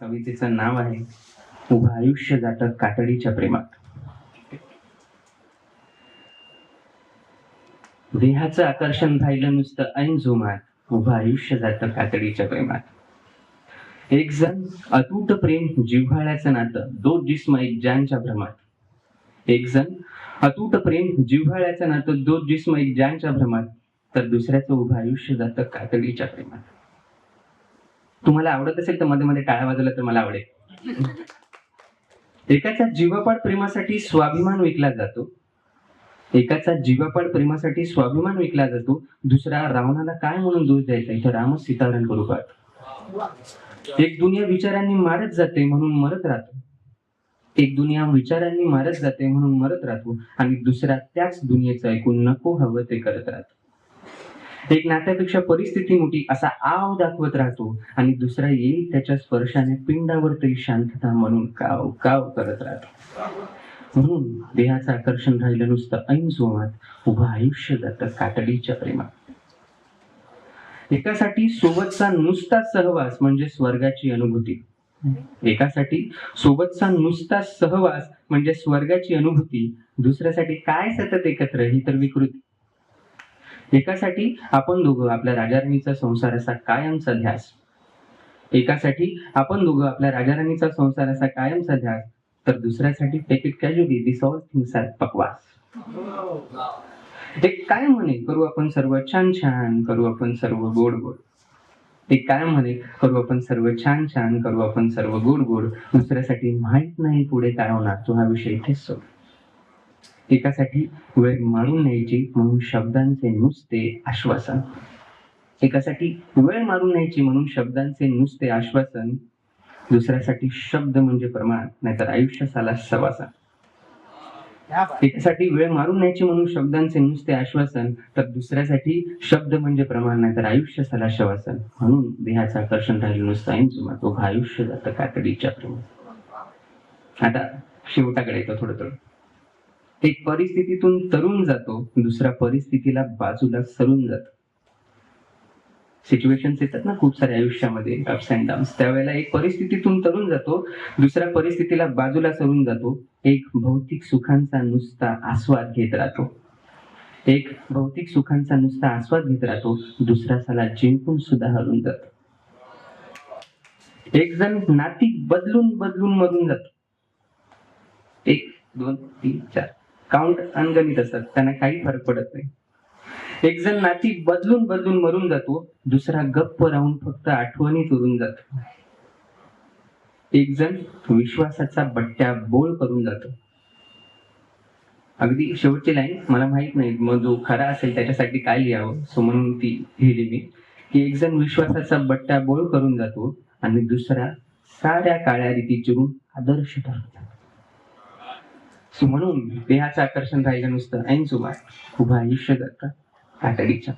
कवितेचं नाव आहे उभं आयुष्य जातं कातडीच्या प्रेमात. देहाचं आकर्षण राहिलं नुसतं ऐन जोमात उभं आयुष्य जातं कातडीच्या प्रेमात. एक जण अतूट प्रेम जिव्हाळ्याचं नातं दो जिस्म एक जानच्या भ्रमात. एक जण अतूट प्रेम जिव्हाळ्याचं नातं दो जिस्म एक जानच्या भ्रमात. तर दुसऱ्याचं उभं आयुष्य जातं कातडीच्या प्रेमात. तुम्हाला आवडत असेल तर मध्ये मध्ये टाळ्या वाजवलं तर मला आवडेल. एकाचा जीवापाड प्रेमासाठी स्वाभिमान विकला जातो. एकाचा जीवापाड प्रेमासाठी स्वाभिमान विकला जातो. दुसरा रावणाला काय म्हणून दोष द्यायचा? इथं रामच सीतारण करू पाहतो एक दुनिया विचारांनी मारत जाते म्हणून मरत राहतो. एक दुनिया विचारांनी मारत जाते म्हणून मरत राहतो. आणि दुसरा त्याच दुनियेचं ऐकून नको हवं ते करत राहतो. एक नात्यापेक्षा परिस्थिती मोठी असा आव दाखवत राहतो. आणि दुसरा येईल त्याच्या स्पर्शाने पिंडावर तरी शांतता म्हणून काव काव करत राहतो. म्हणून देहाचं आकर्षण राहिलं नुसतं ऐन जोमात उभं आयुष्य जात कातडीच्या प्रेमात. एकासाठी सोबतचा नुसता सहवास म्हणजे स्वर्गाची अनुभूती. एकासाठी सोबतचा नुसता सहवास म्हणजे स्वर्गाची अनुभूती. दुसऱ्यासाठी काय सतत एकत्र ही तर विकृती. एकासाठी आपण दोघं आपल्या राजाराणीचा संसाराचा कायमचा ध्यास. एकासाठी आपण दोघं आपल्या राजाराणीचा संसाराचा कायमचा ध्यास तर दुसऱ्यासाठी take it casually this all things are पकवास ते काय म्हणे? करू आपण सर्व छान छान करू आपण सर्व गोड गोड. ते काय म्हणे? करू आपण सर्व छान छान करू आपण सर्व गोड गोड. दुसऱ्यासाठी माहीत नाही पुढे काय होणार तो हा विषय इथेच सोड एकासाठी वेळ मारून न्यायची म्हणून शब्दांचे नुसते आश्वासन. एकासाठी वेळ मारून न्यायची म्हणून शब्दांचे नुसते आश्वासन. दुसऱ्यासाठी शब्द म्हणजे प्रमाण नाहीतर आयुष्य साला सवासा एकासाठी वेळ मारून न्यायची म्हणून शब्दांचे नुसते आश्वासन तर दुसऱ्यासाठी शब्द म्हणजे प्रमाण नाहीतर आयुष्य साला शवासन म्हणून देहाचं आकर्षण राहिलं नुसतं ऐन तो आयुष्य जातं कातडीच्या प्रमाण आता शेवटाकडे येतो थोडं थोडं. एक परिस्थितीतून तरुण जातो दुसऱ्या परिस्थितीला बाजूला सरून जातो. सिच्युएशन्स येतात ना खूप साऱ्या आयुष्यामध्ये अप्स अँड डाऊन्स त्यावेळेला एक परिस्थितीतून तरुण जातो दुसऱ्या परिस्थितीला बाजूला सरून जातो. एक भौतिक सुखांचा नुसता आस्वाद घेत राहतो. एक भौतिक सुखांचा नुसता आस्वाद घेत राहतो दुसरा साला जिंकून सुद्धा हरून जातो. एक जण नाती बदलून बदलून मरून जातो. एक दोन तीन चार. काउंट अनगणित असतात. त्यांना काही फरक पडत नाही. एक जण नाती बदलून बदलून मरून जातो दुसरा गप्प राहून फक्त आठवणीत उरून जातो. एक जण विश्वासाचा बट्ट्या बोळ करून जातो. अगदी शेवटची लाईन मला माहीत नाही मग जो खरा असेल त्याच्यासाठी काय लिहावं? सो म्हणून ती लिहिली मी की एक जण विश्वासाचा बट्ट्या बोळ करून जातो आणि दुसरा साऱ्या काळ्या रीती चिरून आदर्श ठरतो म्हणून देहाचं आकर्षण राहिलं नुसतं. ऐन सुभाष उभं आयुष्य जातं कातडीच्या